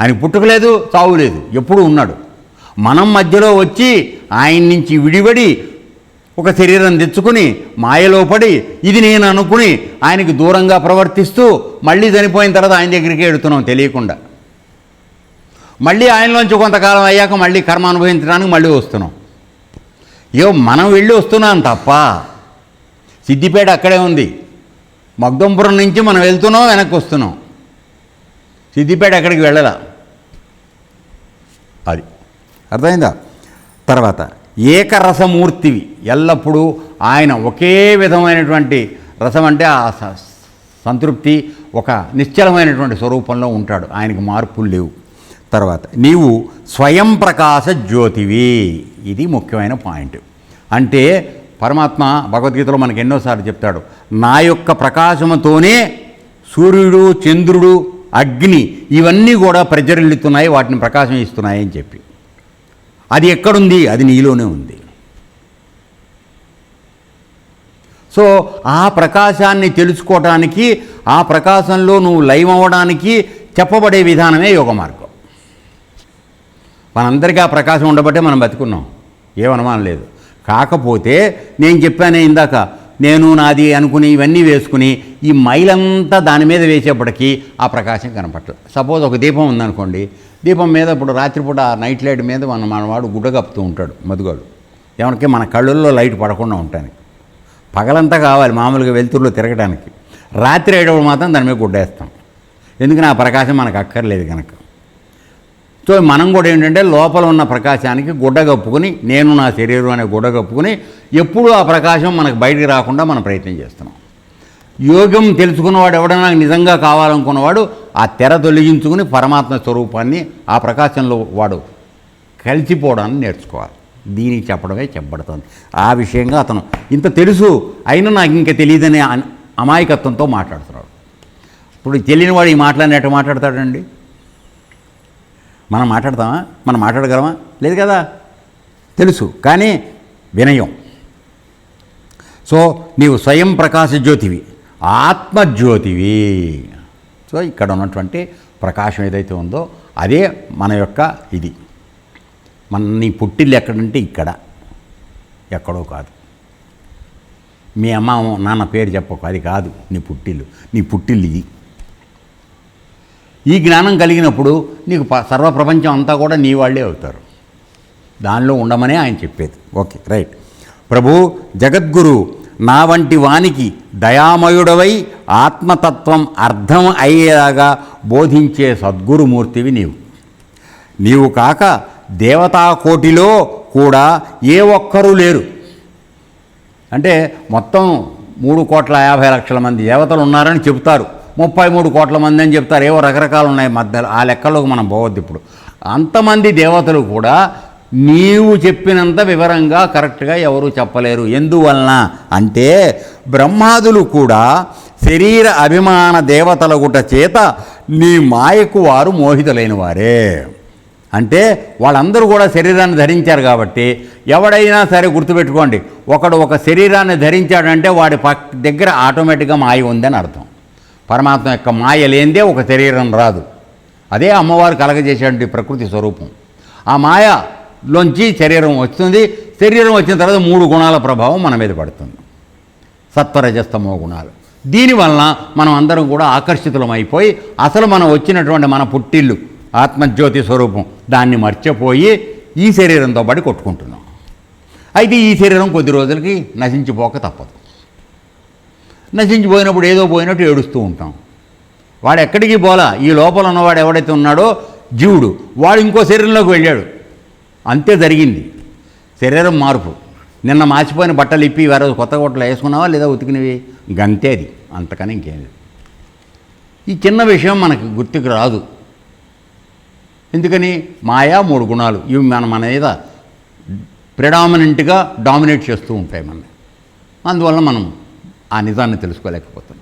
ఆయన పుట్టుకలేదు చావు లేదు ఎప్పుడూ ఉన్నాడు. మనం మధ్యలో వచ్చి ఆయన నుంచి విడిపడి ఒక శరీరం తెచ్చుకుని మాయలో పడి ఇది నేను అనుకుని ఆయనకి దూరంగా ప్రవర్తిస్తూ మళ్ళీ చనిపోయిన తర్వాత ఆయన దగ్గరికి ఎడుతున్నాం తెలియకుండా. మళ్ళీ ఆయనలోంచి కొంతకాలం అయ్యాక మళ్ళీ కర్మ అనుభవించడానికి మళ్ళీ వస్తున్నాం. ఏ మనం వెళ్ళి వస్తున్నాం తప్ప సిద్దిపేట అక్కడే ఉంది. మగ్దంపురం నుంచి మనం వెళ్తున్నాం వెనక్కి వస్తున్నాం. సిద్దిపేట ఎక్కడికి వెళ్ళాల? అది. అర్థమైందా? తర్వాత ఏకరసమూర్తివి. ఎల్లప్పుడూ ఆయన ఒకే విధమైనటువంటి రసం అంటే ఆ స- సంతృప్తి ఒక నిశ్చలమైనటువంటి స్వరూపంలో ఉంటాడు. ఆయనకు మార్పులు లేవు. తర్వాత నీవు స్వయం ప్రకాశ జ్యోతివి. ఇది ముఖ్యమైన పాయింట్. అంటే పరమాత్మ భగవద్గీతలో మనకు ఎన్నోసార్లు చెప్తాడు నా యొక్క ప్రకాశముతోనే సూర్యుడు చంద్రుడు అగ్ని ఇవన్నీ కూడా ప్రజ్వరిల్లుతున్నాయి వాటిని ప్రకాశం ఇస్తున్నాయి అని చెప్పి. అది ఎక్కడుంది? అది నీలోనే ఉంది. సో ఆ ప్రకాశాన్ని తెలుసుకోవడానికి ఆ ప్రకాశంలో నువ్వు లైవ్ అవ్వడానికి చెప్పబడే విధానమే యోగ మార్గం మనందరికీ ఆ ప్రకాశం ఉండబట్టే మనం బతుకున్నాం. ఏమనుమానం లేదు. కాకపోతే నేను చెప్పానే ఇందాక నేను నాది అనుకుని ఇవన్నీ వేసుకుని ఈ మైలంతా దాని మీద వేసేప్పటికీ ఆ ప్రకాశం కనపట్లేదు సపోజ్ ఒక దీపం ఉందనుకోండి దీపం మీద ఇప్పుడు రాత్రిపూట ఆ నైట్ లైట్ మీద మన మనవాడు గుడ్డ కప్పుతూ ఉంటాడు మధుగాడు. ఎవరికి మన కళ్ళల్లో లైట్ పడకుండా ఉంటానికి. పగలంతా కావాలి మామూలుగా వెలుతురులో తిరగడానికి రాత్రి అయ్యేటప్పుడు మాత్రం దాని మీద గుడ్డేస్తాం. ఎందుకని ఆ ప్రకాశం మనకు అక్కర్లేదు కనుక సో మనం కూడా ఏంటంటే లోపల ఉన్న ప్రకాశానికి గుడ్డ కప్పుకుని నేను నా శరీరం అనే గుడ్డ కప్పుకుని ఎప్పుడూ ఆ ప్రకాశం మనకు బయటికి రాకుండా మనం ప్రయత్నం చేస్తున్నాం. యోగం తెలుసుకున్నవాడు ఎవడైనా నాకు నిజంగా కావాలనుకున్నవాడు ఆ తెర తొలగించుకుని పరమాత్మ స్వరూపాన్ని ఆ ప్రకాశంలో వాడు కలిసిపోవడాన్ని నేర్చుకోవాలి. దీనికి చెప్పడమే చెప్పబడుతుంది. ఆ విషయంగా అతను ఇంత తెలుసు అయినా నాకు ఇంకా తెలియదనే అమాయకత్వంతో మాట్లాడుతున్నాడు. ఇప్పుడు తెలియని వాడు ఈ మాట్లాడినట్టు మాట్లాడతాడండి? మనం మాట్లాడతామా? మనం మాట్లాడగలమా? లేదు కదా? తెలుసు కానీ వినయం. సో నీవు స్వయం ప్రకాశ జ్యోతివి ఆత్మజ్యోతివి. సో ఇక్కడ ఉన్నటువంటి ప్రకాశం ఏదైతే ఉందో అదే మన యొక్క ఇది. మన నీ పుట్టిల్లు ఎక్కడంటే ఇక్కడ. ఎక్కడో కాదు. మీ అమ్మ నాన్న పేరు చెప్పకు అది కాదు నీ పుట్టిల్లు. నీ పుట్టిల్లు ఇది. ఈ జ్ఞానం కలిగినప్పుడు నీకు సర్వప్రపంచం అంతా కూడా నీ వాళ్ళే అవుతారు. దానిలో ఉండమనే ఆయన చెప్పేది. Okay right. ప్రభు జగద్గురు నా వంటి వానికి దయామయుడవై ఆత్మతత్వం అర్థం అయ్యేలాగా బోధించే సద్గురుమూర్తివి నీవు. నీవు కాక దేవతా కోటిలో కూడా ఏ ఒక్కరూ లేరు. అంటే మొత్తం మూడు కోట్ల యాభై లక్షల మంది దేవతలు ఉన్నారని చెబుతారు. ముప్పై మూడు కోట్ల మంది అని చెప్తారు ఏవో రకరకాలు ఉన్నాయి మధ్యలో. ఆ లెక్కలోకి మనం పోవద్దు ఇప్పుడు. అంతమంది దేవతలు కూడా నీవు చెప్పినంత వివరంగా కరెక్ట్గా ఎవరు చెప్పలేరు. ఎందువలన? అంటే బ్రహ్మాదులు కూడా శరీర అభిమాన దేవతల గుట చేత నీ మాయకు వారు మోహితులైన వారే. అంటే వాళ్ళందరూ కూడా శరీరాన్ని ధరించారు కాబట్టి ఎవడైనా సరే గుర్తుపెట్టుకోండి. ఒకడు ఒక శరీరాన్ని ధరించాడంటే వాడి పక్ దగ్గర ఆటోమేటిక్గా మాయ ఉందని అర్థం. పరమాత్మ యొక్క మాయ లేనిదే ఒక శరీరం రాదు. అదే అమ్మవారు కలగజేసేటువంటి ప్రకృతి స్వరూపం. ఆ లోంచి శరీరం వస్తుంది. శరీరం వచ్చిన తర్వాత మూడు గుణాల ప్రభావం మన మీద పడుతుంది. సత్వరజస్తమో గుణాలు. దీనివలన మనం అందరం కూడా ఆకర్షితులం అయిపోయి అసలు మనం వచ్చినటువంటి మన పుట్టిల్లు ఆత్మజ్యోతి స్వరూపం దాన్ని మర్చిపోయి ఈ శరీరంతో పాటు కొట్టుకుంటున్నాం. అయితే ఈ శరీరం కొద్ది రోజులకి నశించిపోక తప్పదు. నశించిపోయినప్పుడు ఏదో పోయినట్టు ఏడుస్తూ ఉంటాం. వాడు ఎక్కడికి పోలా? ఈ లోపల ఉన్నవాడు ఎవడైతే ఉన్నాడో జీవుడు. వాడు ఇంకో శరీరంలోకి వెళ్ళాడు. అంతే జరిగింది. శరీరం మార్పు. నిన్న మార్చిపోయిన బట్టలు ఇప్పి వేరే కొత్త బట్టలు వేసుకున్నావా లేదా ఉతికినవి? గంతే అది. అంతకని ఇంకేం లేదు. ఈ చిన్న విషయం మనకు గుర్తుకు రాదు. ఎందుకని? మాయా మూడు గుణాలు. ఇవి మన మన మీద ప్రిడామినెంట్గా డామినేట్ చేస్తూ ఉంటాయి మన అందువల్ల మనం ఆ నిజాన్ని తెలుసుకోలేకపోతాం